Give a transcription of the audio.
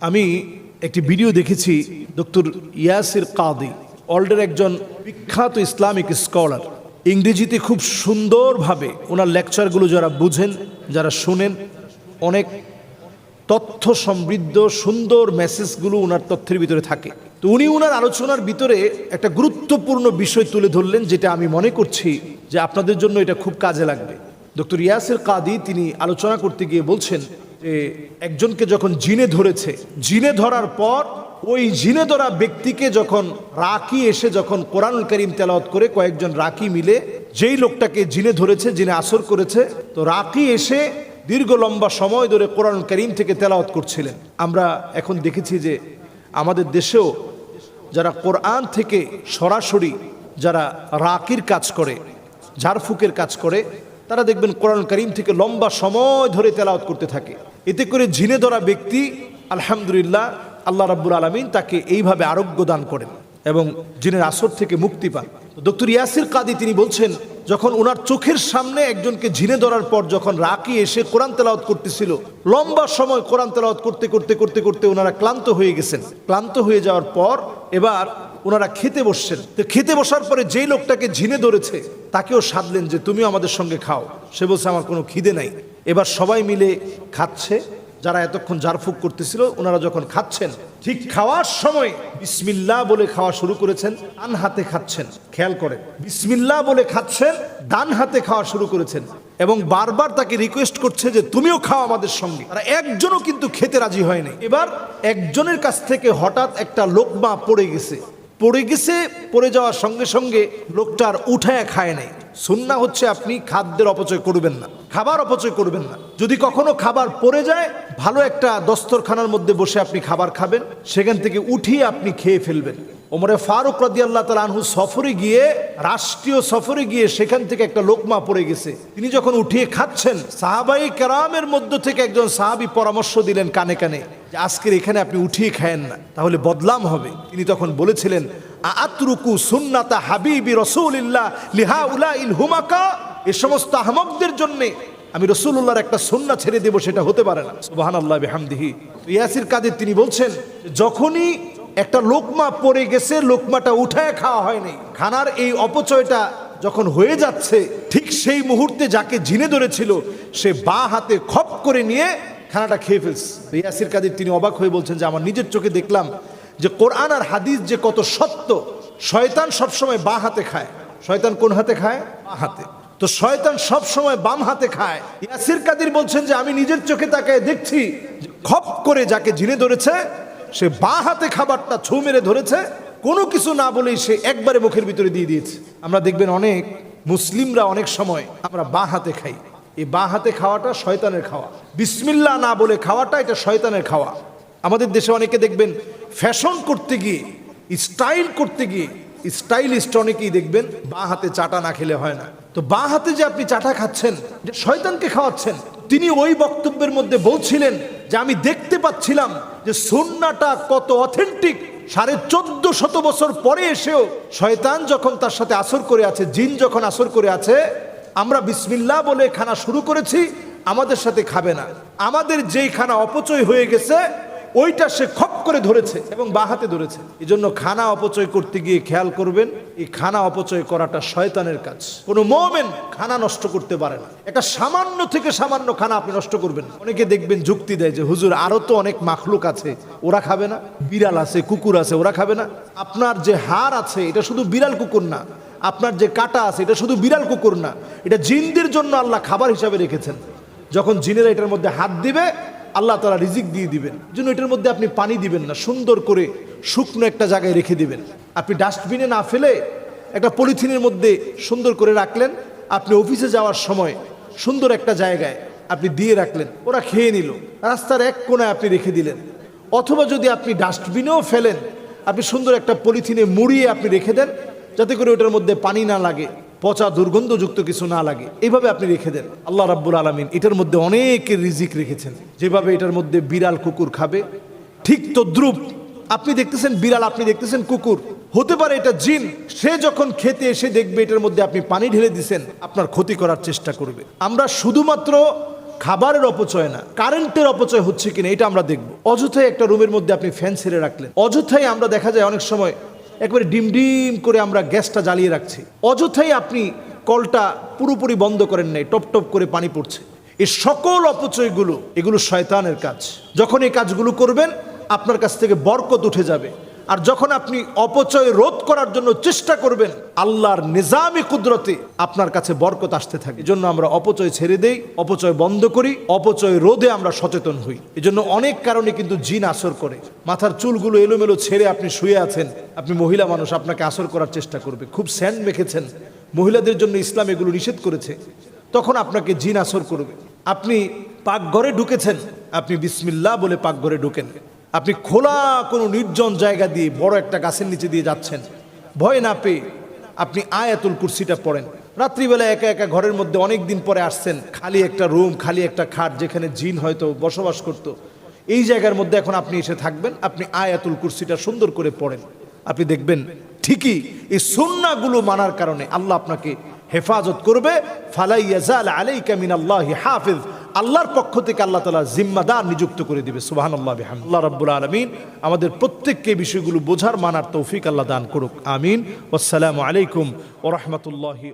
আমি একটি ভিডিও দেখেছি ডক্টর ইয়াসির কাদি, ওয়ার্ল্ডের একজন বিখ্যাত ইসলামিক স্কলার। ইংরেজিতে খুব সুন্দরভাবে ওনার লেকচারগুলো যারা বুঝেন, যারা শোনেন, অনেক তথ্য সমৃদ্ধ, সুন্দর মেসেজগুলো ওনার তথ্যের ভিতরে থাকে। তো উনি ওনার আলোচনার ভিতরে একটা গুরুত্বপূর্ণ বিষয় তুলে ধরলেন, যেটা আমি মনে করছি যে আপনাদের জন্য এটা খুব কাজে লাগবে। ডক্টর ইয়াসির কাদি তিনি আলোচনা করতে গিয়ে বলছেন যে একজনকে যখন জিনে ধরেছে, জিনে ধরার পর ওই জিনে ধরা ব্যক্তিকে যখন রাকি এসে যখন কোরআন করিম তেলাওয়াত করে কয়েকজন রাকি মিলে যেই লোকটাকে জিনে ধরেছে, জিনে আসর করেছে, তো রাকি এসে দীর্ঘ লম্বা সময় ধরে কোরআন করিম থেকে তেলাওয়াত করছিলেন। আমরা এখন দেখেছি যে আমাদের দেশেও যারা কোরআন থেকে সরাসরি যারা রাকির কাজ করে, ঝাড়ফুকের কাজ করে তারা দেখবেন কোরআন করিম থেকে লম্বা সময় ধরে তেলাওয়াত করতে থাকে। এতে করে ঝিনে ধরা ব্যক্তি, আলহামদুলিল্লাহ, আল্লাহ রাব্বুল আলমিন তাকে এইভাবে আরোগ্য দান করেন এবং জিনের আসর থেকে মুক্তি পান। ডক্টর ইয়াসির কাদি তিনি বলছেন, যখন ওনার চোখের সামনে একজনকে ঝিনে ধরার পর যখন রাকি এসে কোরআন তেলাওয়াত করতেছিল, লম্বা সময় কোরআন তেলাওয়াত করতে করতে করতে করতে ওনারা ক্লান্ত হয়ে গেছেন। ক্লান্ত হয়ে যাওয়ার পর এবার ওনারা খেতে বসছেন। তো খেতে বসার পরে যেই লোকটাকে ঝিনে ধরেছে, তাকেও সাধলেন যে তুমিও আমাদের সঙ্গে খাও। সে বলছে, আমার কোনো খিদে নাই। এবার সবাই মিলে খাচ্ছে। যারা এতক্ষণ জারফুক করতেছিল, ওনারা যখন খাচ্ছেন, ঠিক খাওয়ার সময় বিসমিল্লাহ বলে খাওয়া শুরু করেছেন, ডান হাতে খাচ্ছেন। খেয়াল করেন, বিসমিল্লাহ বলে খাচ্ছেন, ডান হাতে খাওয়া শুরু করেছেন। এবং বারবার তাকে রিকোয়েস্ট করছে যে, তুমিও খাও আমাদের সঙ্গে। তারা একজনও কিন্তু খেতে রাজি হয়নি। এবার একজনের কাছ থেকে হঠাৎ একটা লোকমা পড়ে গেছে। পড়ে গেছে পড়ে যাওয়ার সঙ্গে সঙ্গে লোকটার উঠায় খায় নাই। সুন্না হচ্ছে আপনি খাদ্যের অপচয় করবেন না, খাবার অপচয় করবেন না। যদি কখনো খাবার পড়ে যায়, ভালো একটা দস্তরখানার মধ্যে বসে আপনি খাবার খাবেন, সেখান থেকে উঠিয়ে আপনি খেয়ে ফেলবেন। ওমরে ফারুক রাদি আল্লাহ তালা আনহু সফরে গিয়ে, রাষ্ট্রীয় সফরে গিয়ে সেখান থেকে একটা লোকমা পড়ে গেছে। তিনি যখন উঠিয়ে খাচ্ছেন সাহাবাই কেরামের মধ্য থেকে একজন সাহাবি পরামর্শ দিলেন কানে কানে যে, আজকের এখানে আপনি উঠিয়ে খায়েন না, তাহলে বদলাম হবে। তিনি তখন বলেছিলেন আতরুকু সুন্নাতা হাবিবি রসুলিল্লাহ লিহা উলা ইল হুমাকা। এ সমস্ত আহমকদের জন্যে আমি রসুল্লাহর একটা সন্না ছেড়ে দেবো, সেটা হতে পারে না। সুবাহান আল্লাহ বেহামদিহি ইয়াসির কাদের তিনি বলছেন, যখনই একটা লোকমা পড়ে গেছে, লোকমাটা উঠায় খাওয়া হয়নি খানার এই অপচয়টা যখন হয়ে যাচ্ছে, ঠিক সেই মুহূর্তে যাকে জিনে ধরেছিল, সে বা হাতে খপ করে নিয়ে খানাটা খেয়ে ফেলছে। ইয়াসির কাদের তিনি অবাক হয়ে বলছেন যে, আমার নিজের চোখে দেখলাম যে কোরআন আর হাদিস যে কত সত্য, শয়তান সবসময় বা হাতে খায়। শয়তান কোন হাতে খায়? বা হাতে। তো শয়তান সব সময় বাম হাতে খায়। ইয়াসির কাদির বলছেন যে, আমি নিজের চোখে তাকে দেখছি খপ করে যাকে ঝিনে ধরেছে, সে বা হাতে খাবারটা ছু মেরে ধরেছে। কোনো কিছু না বলেই সে একবারে মুখের ভিতরে দিয়ে দিয়েছে। আমরা দেখবেন অনেক মুসলিমরা অনেক সময় আমরা বা হাতে খাই। এই বা হাতে খাওয়াটা শয়তানের খাওয়া। বিসমিল্লা না বলে খাওয়াটা এটা শয়তানের খাওয়া। আমাদের দেশে অনেকে দেখবেন ফ্যাশন করতে গিয়ে স্টাইল করতে গিয়ে স্টাইলিস্ট অনেকেই দেখবেন বা হাতে চাটা না খেলে হয় না। তো বা হাতে যে আপনি চাটা খাচ্ছেন, যে শয়তানকে খাওয়াচ্ছেন, তিনি ওই বক্তব্যের মধ্যে বলছিলেন যে আমি দেখতে পাচ্ছিলাম যে সন্নাটা কত অথেন্টিক সাড়ে চোদ্দ শত বছর পরে এসেও শয়তান যখন তার সাথে আসর করে আছে, জিন যখন আসর করে আছে, আমরা বিসমিল্লা বলে খানা শুরু করেছি, আমাদের সাথে খাবে না। আমাদের যেই খানা অপচয় হয়ে গেছে ওইটা সে খপ করে ধরেছে এবং বাহাতে ধরেছে। এই জন্য খানা অপচয় করতে গিয়ে খেয়াল করবেন, এই খানা অপচয় করাটা শয়তানের কাজ। কোনো মোমেন খানা নষ্ট করতে পারে না। একটা সামান্য থেকে সামান্য খানা আপনি নষ্ট করবেন অনেকে দেখবেন যুক্তি দেয় যে, হুজুর, আরও তো অনেক মাখলুক আছে, ওরা খাবে না। বিড়াল আছে, কুকুর আছে, ওরা খাবে না। আপনার যে হাড় আছে, এটা শুধু বিড়াল কুকুর না। আপনার যে কাটা আছে, এটা শুধু বিড়াল কুকুর না। এটা জিনদের জন্য আল্লাহ খাবার হিসাবে রেখেছেন। যখন জিনেরা এটার মধ্যে হাত দিবে আল্লাহ তারা রিজিক দিয়ে দিবেন। জন্য এটার মধ্যে আপনি পানি দিবেন না, সুন্দর করে শুকনো একটা জায়গায় রেখে দিবেন। আপনি ডাস্টবিনে না ফেলে একটা পলিথিনের মধ্যে সুন্দর করে রাখলেন, আপনি অফিসে যাওয়ার সময় সুন্দর একটা জায়গায় আপনি দিয়ে রাখলেন, ওরা খেয়ে নিল। রাস্তার এক কোনায় আপনি রেখে দিলেন। অথবা যদি আপনি ডাস্টবিনেও ফেলেন, আপনি সুন্দর একটা পলিথিনে মুড়িয়ে আপনি রেখে দেন, যাতে করে ওটার মধ্যে পানি না লাগে। পচা দুর্গন্ধযুক্ত কিছু না লাগে। এইভাবে আপনি রেখে দেন। আল্লাহ রাব্বুল আলমিন এটার মধ্যে অনেকের রিজিক রেখেছেন। যেভাবে এটার মধ্যে বিড়াল, কুকুর খাবে, ঠিক তদ্রুপ আপনি দেখতেছেন বিড়াল, আপনি দেখতেছেন কুকুর। হতে পারে এটা জিন, সে যখন খেতে এসে দেখবে এটার মধ্যে আপনি পানি ঢেলে দিছেন, আপনার ক্ষতি করার চেষ্টা করবে। আমরা শুধুমাত্র খাবারের অপচয় না, কারেন্টের অপচয় হচ্ছে কিনা এটা আমরা দেখব। অযথাই একটা রুমের মধ্যে আপনি ফ্যান ছেড়ে রাখলেন। অযথাই আমরা দেখা যায় অনেক সময় একবারে ডিম ডিম করে আমরা গ্যাসটা জ্বালিয়ে রাখছি। অযথাই আপনি কলটা পুরোপুরি বন্ধ করেন নাই, টপ টপ করে পানি পড়ছে। এই সকল অপচয়গুলো, এগুলো শয়তানের কাজ। যখন এই কাজগুলো করবেন, আপনার কাছ থেকে বরকত উঠে যাবে। আর যখন আপনি অপচয় রোধ করার জন্য চেষ্টা করবেন, আল্লাহর নিজামি কুদরতে আপনার কাছে বরকত আসতে থাকে। এজন্য আমরা অপচয় ছেড়ে দেই, অপচয় বন্ধ করি, অপচয় রোধে আমরা সচেতন হই। এজন্য অনেক কারণে কিন্তু জিন আসর করে। মাথার চুলগুলো এলোমেলো ছেড়ে আপনি শুয়ে আছেন, আপনি মহিলা মানুষ, আপনাকে আসর করার চেষ্টা করবে। খুব স্যান্ড মেখেছেন। মহিলাদের জন্য ইসলাম এগুলো নিষেধ করেছে। তখন আপনাকে জিন আসর করবে। আপনি পাকঘরে ঢুকেছেন, আপনি বিসমিল্লাহ বলে পাকঘরে ঢুকেন। আপনি খোলা কোনো নির্জন জায়গা দিয়ে বড় একটা গাছের নিচে দিয়ে যাচ্ছেন। ভয় না পেয়ে আপনি আয়াতুল কুরসিটা পড়েন। রাত্রিবেলা একা একা ঘরের মধ্যে অনেক দিন পরে আসছেন। খালি একটা রুম, খালি একটা খাট যেখানে জিন হয়তো বসবাস করতো। এই জায়গার মধ্যে এখন আপনি এসে থাকবেন। আপনি আয়াতুল কুরসিটা সুন্দর করে পড়েন। আপনি দেখবেন ঠিকই এই সুন্নাগুলো মানার কারণে আল্লাহ আপনাকে হেফাজত করবে। ফালাইয়াজাল আলাইকা মিনাল্লাহি হাফিজ। আল্লাহর পক্ষ থেকে আল্লাহ তালা জিম্মাদার নিযুক্ত করে দিবে সুবাহান আল্লাহ বিহাম আল্লাহ রব্বুল আলমিন আমাদের প্রত্যেককে বিষয়গুলো বোঝার মানার তৌফিক আল্লাহ দান করুক, আমিন। আসসালামু আলাইকুম ও রহমতুল্লাহি